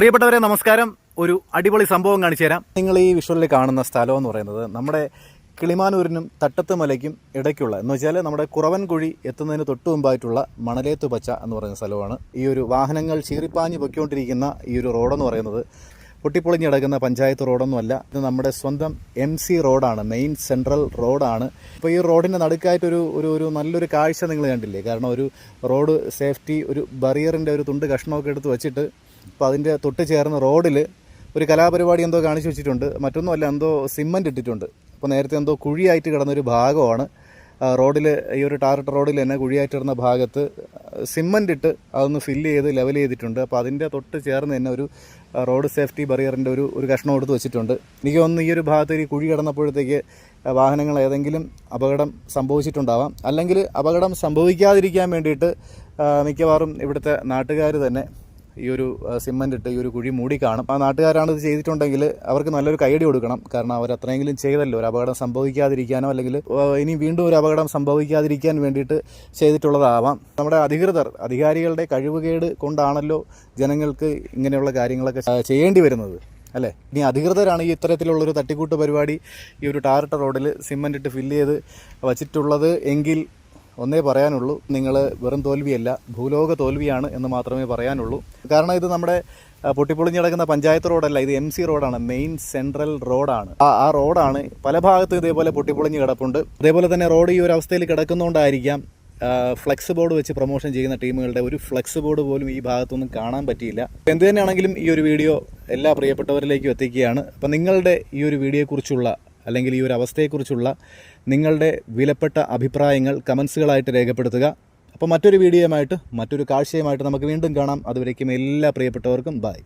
പ്രിയപ്പെട്ടവരെ നമസ്കാരം. ഒരു അടിപൊളി സംഭവം കാണിച്ചു തരാം. നിങ്ങൾ ഈ വിഷ്വലിൽ കാണുന്ന സ്ഥലം എന്ന് പറയുന്നത് നമ്മുടെ കിളിമാനൂരിനും തട്ടത്ത് മലയ്ക്കും ഇടയ്ക്കുള്ള എന്ന് വെച്ചാൽ നമ്മുടെ കുറവൻകുഴി എത്തുന്നതിന് തൊട്ടു മുമ്പായിട്ടുള്ള മണലേത്ത് പച്ച എന്ന് പറയുന്ന സ്ഥലമാണ്. ഈ ഒരു വാഹനങ്ങൾ ചീറിപ്പാഞ്ഞ് പൊയ്ക്കൊണ്ടിരിക്കുന്ന ഈ ഒരു റോഡെന്ന് പറയുന്നത് പൊട്ടിപ്പൊളിഞ്ഞ് കിടക്കുന്ന പഞ്ചായത്ത് റോഡൊന്നുമല്ല ഇത് നമ്മുടെ സ്വന്തം എം സി റോഡാണ് മെയിൻ സെൻട്രൽ റോഡാണ്. ഇപ്പോൾ ഈ റോഡിന്റെ നടുക്കായിട്ടൊരു ഒരു ഒരു നല്ലൊരു കാഴ്ച നിങ്ങൾ കണ്ടില്ലേ? കാരണം ഒരു റോഡ് സേഫ്റ്റി ഒരു ബറിയറിന്റെ ഒരു തുണ്ട് കഷ്ണമൊക്കെ എടുത്ത് വെച്ചിട്ട് അപ്പോൾ അതിന്റെ തൊട്ട് ചേർന്ന റോഡിൽ ഒരു കലാപരിപാടി എന്തോ കാണിച്ചു വെച്ചിട്ടുണ്ട്. മറ്റൊന്നുമല്ല എന്തോ സിമ്മന്റ് ഇട്ടിട്ടുണ്ട്. അപ്പോൾ നേരത്തെ എന്തോ കുഴിയായിട്ട് കിടന്നൊരു ഭാഗമാണ്. റോഡിൽ ഈ ഒരു ടാറിട്ട റോഡിൽ തന്നെ കുഴിയായിട്ട് കിടന്ന ഭാഗത്ത് സിമ്മന്റ് ഇട്ട് അതൊന്ന് ഫില്ല് ചെയ്ത് ലെവൽ ചെയ്തിട്ടുണ്ട്. അപ്പോൾ അതിന്റെ തൊട്ട് ചേർന്ന് തന്നെ ഒരു റോഡ് സേഫ്റ്റി ബറിയറിന്റെ ഒരു ഒരു കഷ്ണം എടുത്ത് വെച്ചിട്ടുണ്ട്. എനിക്ക് ഒന്ന് ഈ ഒരു ഭാഗത്ത് ഈ കുഴി കിടന്നപ്പോഴത്തേക്ക് വാഹനങ്ങൾ ഏതെങ്കിലും അപകടം സംഭവിച്ചിട്ടുണ്ടാവാം. അല്ലെങ്കിൽ അപകടം സംഭവിക്കാതിരിക്കാൻ വേണ്ടിയിട്ട് മിക്കവാറും ഇവിടുത്തെ നാട്ടുകാർ തന്നെ ഈ ഒരു സിമ്മന്റ് ഇട്ട് ഈ ഒരു കുഴി മൂടി കാണും. ആ നാട്ടുകാരാണ് ഇത് ചെയ്തിട്ടുണ്ടെങ്കിൽ അവർക്ക് നല്ലൊരു കൈയടി കൊടുക്കണം. കാരണം അവർ അത്രയെങ്കിലും ചെയ്തല്ലോ. ഒരു അപകടം സംഭവിക്കാതിരിക്കാനോ അല്ലെങ്കിൽ ഇനി വീണ്ടും ഒരു അപകടം സംഭവിക്കാതിരിക്കാൻ വേണ്ടിയിട്ട് ചെയ്തിട്ടുള്ളതാവാം. നമ്മുടെ അധികൃതർ അധികാരികളുടെ കഴിവുകേട് കൊണ്ടാണല്ലോ ജനങ്ങൾക്ക് ഇങ്ങനെയുള്ള കാര്യങ്ങളൊക്കെ ചെയ്യേണ്ടി വരുന്നത്. അല്ലേ? ഇനി അധികൃതരാണ് ഈ ഇത്തരത്തിലുള്ളൊരു തട്ടിക്കൂട്ട് പരിപാടി ഈ ഒരു ടാറിട്ട റോഡിൽ സിമന്റ് ഇട്ട് ഫില്ല് ചെയ്ത് വച്ചിട്ടുള്ളത് എങ്കിൽ ഒന്നേ പറയാനുള്ളൂ. നിങ്ങൾ വെറും തോൽവിയല്ല ഭൂലോക തോൽവിയാണ് എന്ന് മാത്രമേ പറയാനുള്ളൂ. കാരണം ഇത് നമ്മുടെ പൊട്ടിപ്പൊളിഞ്ഞ് കിടക്കുന്ന പഞ്ചായത്ത് റോഡല്ല ഇത് എം സി റോഡാണ് മെയിൻ സെൻട്രൽ റോഡാണ്. ആ റോഡാണ് പല ഭാഗത്തും ഇതേപോലെ പൊട്ടിപ്പൊളിഞ്ഞ് കിടപ്പുണ്ട്. അതേപോലെ തന്നെ റോഡ് ഈ ഒരു അവസ്ഥയിൽ കിടക്കുന്നതുകൊണ്ടായിരിക്കാം ഫ്ലെക്സ് ബോർഡ് വെച്ച് പ്രൊമോഷൻ ചെയ്യുന്ന ടീമുകളുടെ ഒരു ഫ്ലെക്സ് ബോർഡ് പോലും ഈ ഭാഗത്തൊന്നും കാണാൻ പറ്റിയില്ല. എന്ത് തന്നെയാണെങ്കിലും ഈ ഒരു വീഡിയോ എല്ലാ പ്രിയപ്പെട്ടവരിലേക്കും എത്തിക്കുകയാണ്. അപ്പം നിങ്ങളുടെ ഈ ഒരു വീഡിയോയെക്കുറിച്ചുള്ള അല്ലെങ്കിൽ ഈ ഒരു അവസ്ഥയെക്കുറിച്ചുള്ള നിങ്ങളുടെ വിലപ്പെട്ട അഭിപ്രായങ്ങൾ കമൻസുകളായിട്ട് രേഖപ്പെടുത്തുക. അപ്പോൾ മറ്റൊരു വീഡിയോയുമായിട്ട് മറ്റൊരു കാഴ്ചയുമായിട്ട് നമുക്ക് വീണ്ടും കാണാം. അതുവരേക്കും എല്ലാ പ്രിയപ്പെട്ടവർക്കും ബൈ.